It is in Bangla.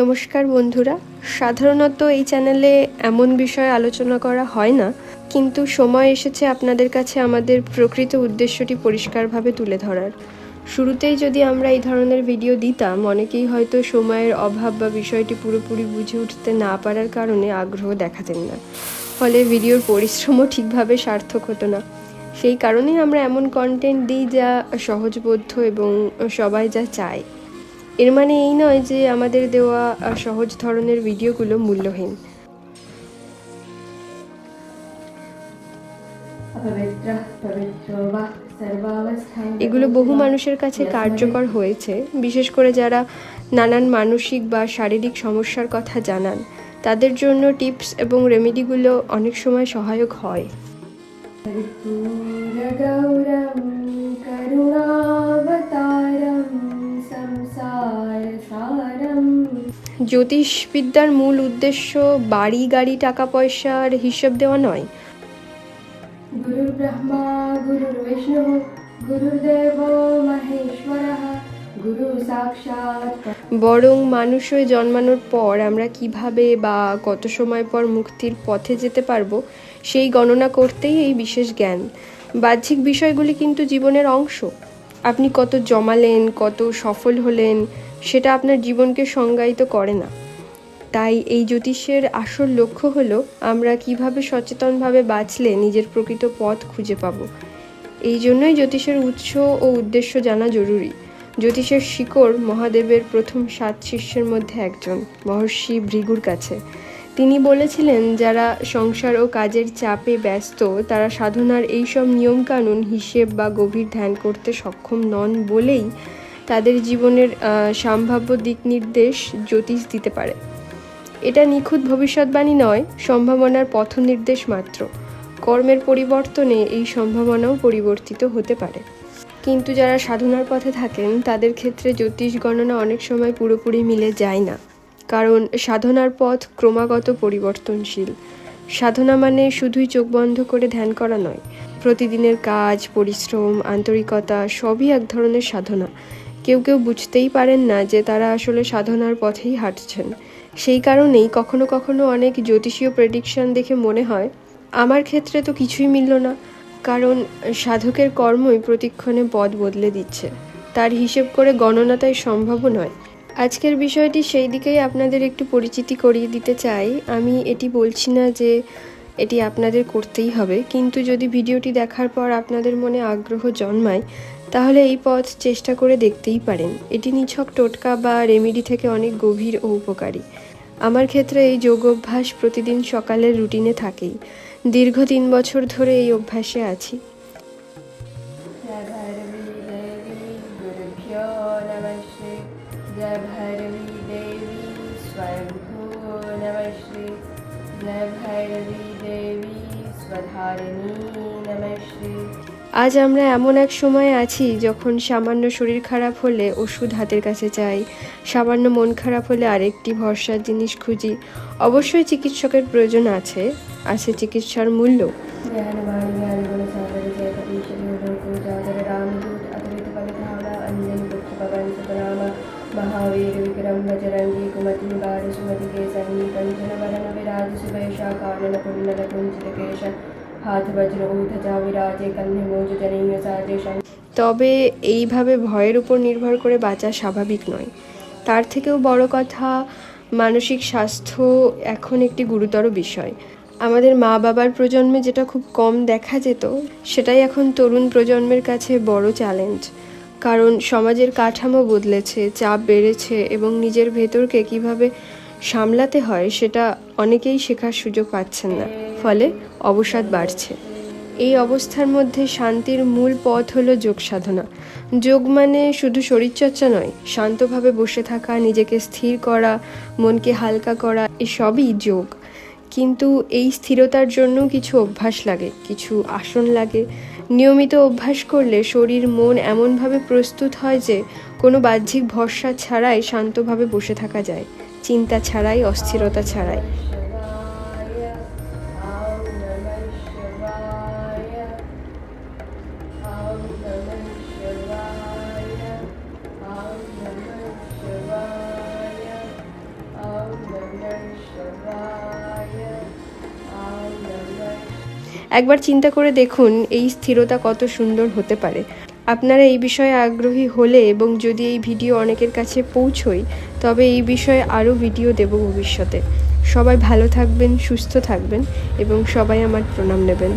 নমস্কার বন্ধুরা। সাধারণত এই চ্যানেলে এমন বিষয়ে আলোচনা করা হয় না, কিন্তু সময় এসেছে আপনাদের কাছে আমাদের প্রকৃত উদ্দেশ্যটি পরিষ্কারভাবে তুলে ধরার। শুরুতেই যদি আমরা এই ধরনের ভিডিও দিতাম, অনেকেই হয়তো সময়ের অভাব বা বিষয়টি পুরোপুরি বুঝে উঠতে না পারার কারণে আগ্রহ দেখাতেন না। ফলে ভিডিওর পরিশ্রমও ঠিকভাবে সার্থক হতো না। সেই কারণেই আমরা এমন কন্টেন্ট দিই যা সহজবোধ্য এবং সবাই যা চায়। এর মানে এই নয় যে আমাদের দেওয়া সহজ ধরনের ভিডিওগুলো মূল্যহীন। এগুলো বহু মানুষের কাছে কার্যকর হয়েছে বিশেষ করে যারা নানান মানসিক বা শারীরিক সমস্যার কথা জানান। তাদের জন্য টিপস এবং রেমেডিগুলো অনেক সময় সহায়ক হয়। জ্যোতিষবিদ্যার মূল উদ্দেশ্য বাড়ি গাড়ি টাকা পয়সার হিসেব দেওয়া নয়। গুরু ব্রহ্মা গুরু বিষ্ণু গুরুদেব মহেশ্বর গুরু সাক্ষাৎ বরং মানুষ হয়ে জন্মানোর পর আমরা কীভাবে বা কত সময় পর মুক্তির পথে যেতে পারব সেই গণনা করতেই এই বিশেষ জ্ঞান। বাহ্যিক বিষয়গুলি কিন্তু জীবনের অংশ। আপনি কত জমালেন কত সফল হলেন সেটা আপনার জীবনকে সংজ্ঞায়িত করে না। তাই এই জ্যোতিষের আসল লক্ষ্য হলো আমরা কীভাবে সচেতনভাবে বাঁচলে নিজের প্রকৃত পথ খুঁজে পাবো। এই জন্যই জ্যোতিষের উৎস ও উদ্দেশ্য জানা জরুরি। জ্যোতিষের শিকড় মহাদেবের প্রথম সাত শিষ্যের মধ্যে একজন, মহর্ষি ভৃগুর কাছে। তিনি বলেছিলেন, যারা সংসার ও কাজের চাপে ব্যস্ত, তারা সাধনার এইসব নিয়মকানুন, হিসেব বা গভীর ধ্যান করতে সক্ষম নন বলেই তাদের জীবনের সম্ভাব্য দিক নির্দেশ জ্যোতিষ দিতে পারে। এটা নিখুঁত ভবিষ্যৎবাণী নয়, সম্ভাবনার পথ নির্দেশ মাত্র। কর্মের পরিবর্তনে এই সম্ভাবনাও পরিবর্তিত হতে পারে। কিন্তু যারা সাধনার পথে থাকেন, তাদের ক্ষেত্রে জ্যোতিষ গণনা অনেক সময় পুরোপুরি মিলে যায় না। কারণ সাধনার পথ ক্রমাগত পরিবর্তনশীল। সাধনা মানে শুধুই চোখ বন্ধ করে ধ্যান করা নয়। প্রতিদিনের কাজ, পরিশ্রম, আন্তরিকতা সবই এক ধরনের সাধনা। কেউ কেউ বুঝতেই পারেন না যে তারা আসলে সাধনার পথেই হাঁটছেন। সেই কারণেই কখনো কখনো অনেক জ্যোতিষীয় প্রেডিকশন দেখে মনে হয়, আমার ক্ষেত্রে তো কিছুই মিলল না, কারণ সাধকের কর্মই প্রতিক্ষণে পথ বদলে দিচ্ছে। তার হিসেব করে গণনা তাই সম্ভবও নয়। আজকের বিষয়টি সেই দিকেই আপনাদের একটু পরিচিতি করিয়ে দিতে চাই। আমি এটি বলছি না যে এটি আপনাদের করতেই হবে, কিন্তু যদি ভিডিওটি দেখার পর আপনাদের মনে আগ্রহ জন্মায় তাহলে এই পথ চেষ্টা করে দেখতেই পারেন। এটি নিছক টোটকা বা রেমেডি থেকে অনেক গভীর ও উপকারী। আমার ক্ষেত্রে এই যোগ অভ্যাস প্রতিদিন সকালের রুটিনে থাকেই। দীর্ঘ তিন বছর ধরে এই অভ্যাসে আছি। ভৈরবী দেবী আজ আমরা এমন এক সময় আছি যখন সামান্য শরীর খারাপ হলে ওষুধ হাতের কাছে চাই সামান্য মন খারাপ হলে আরেকটি ভরসার জিনিস খুঁজি। অবশ্যই চিকিৎসকের প্রয়োজন আছে আছে চিকিৎসার মূল্য। महावीर विक्रम बजरंगी कुमति निवार सुमति के सन्नी कंचन वरण विराज सुवेशा कानन कुंडल कुंचित केश हाथ वज्र ऊधजा विराजे कन्हे मोज जनेय साजे शंख তবে এইভাবে ভয়ের উপর নির্ভর করে বাঁচা স্বাভাবিক নয় তার থেকেও বড় কথা মানসিক স্বাস্থ্য এখন একটি গুরুতর বিষয় আমাদের মা বাবার প্রজন্মে যেটা খুব কম দেখা যেত সেটাই এখন তরুণ প্রজন্মের কাছে বড় চ্যালেঞ্জ কারণ সমাজের কাঠামো বদলেছে, চাপ বেড়েছে এবং নিজের ভেতরকে কীভাবে সামলাতে হয় সেটা অনেকেই শেখার সুযোগ পাচ্ছেন না। ফলে অবসাদ বাড়ছে। এই অবস্থার মধ্যে শান্তির মূল পথ হলো যোগ সাধনা। যোগ মানে শুধু শরীরচর্চা নয়, শান্তভাবে বসে থাকা, নিজেকে স্থির করা, মনকে হালকা করা, এসবই যোগ। কিন্তু এই স্থিরতার জন্য কিছু অভ্যাস লাগে, কিছু আসন লাগে নিয়মিত অভ্যাস করলে শরীর মন এমনভাবে প্রস্তুত হয় যে কোনো বাহ্যিক ভরসা ছাড়াই শান্তভাবে বসে থাকা যায় চিন্তা ছাড়াই অস্থিরতা ছাড়াই Shiva. একবার চিন্তা করে দেখুন এই স্থিরতা কত সুন্দর হতে পারে। আপনারা এই বিষয়ে আগ্রহী হলে এবং যদি এই ভিডিও অনেকের কাছে পৌঁছই তবে এই বিষয়ে আরও ভিডিও দেব ভবিষ্যতে। সবাই ভালো থাকবেন, সুস্থ থাকবেন এবং সবাই আমার প্রণাম নেবেন।